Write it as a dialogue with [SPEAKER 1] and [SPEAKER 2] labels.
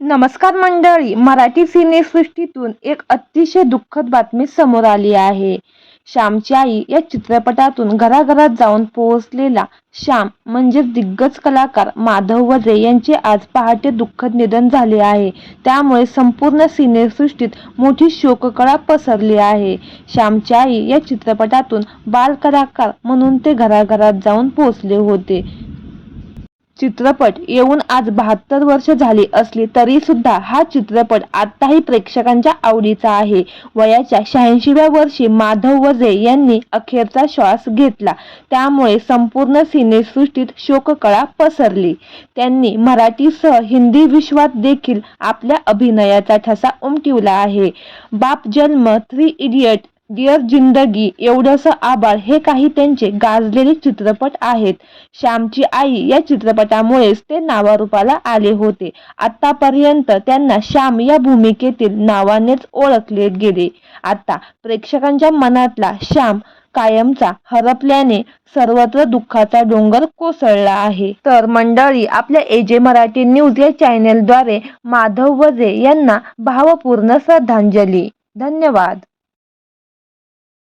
[SPEAKER 1] नमस्कार मंडळी मराठी सिनेसृष्टीतून एक अतिशय दुःखद बातमी समोर आली आहे. श्यामची आई या चित्रपटातून घराघरात जाऊन पोहोचलेला श्याम म्हणजेच दिग्गज कलाकार माधव वजे यांचे आज पहाटे दुःखद निधन झाले आहे. त्यामुळे संपूर्ण सिनेसृष्टीत मोठी शोककळा पसरली आहे. श्यामची आई या चित्रपटातून बालकलाकार म्हणून ते घराघरात जाऊन पोहोचले होते. चित्रपट येऊन आज बहात्तर वर्ष झाली असली तरी सुद्धा हा चित्रपट आताही प्रेक्षकांच्या आवडीचा आहे. वयाच्या शहाऐंशीव्या वर्षी माधव वजे यांनी अखेरचा श्वास घेतला. त्यामुळे संपूर्ण सिनेसृष्टीत शोककळा पसरली. त्यांनी मराठीसह हिंदी विश्वात देखील आपल्या अभिनयाचा ठसा उमटिवला आहे. बाप जन्म थ्री इडियट डिअर जिंदगी एवढंसं आबाळ हे काही त्यांचे गाजलेले चित्रपट आहेत. श्यामची आई या चित्रपटामुळेच ते नावारूपाला आले होते. आतापर्यंत त्यांना श्याम या भूमिकेतील नावानेच ओळखले गेले. आता प्रेक्षकांच्या मनातला श्याम कायमचा हरपल्याने सर्वत्र दुःखाचा डोंगर कोसळला आहे. तर मंडळी आपल्या एजे मराठी न्यूज या चॅनेलद्वारे माधव वजे यांना भावपूर्ण श्रद्धांजली. धन्यवाद.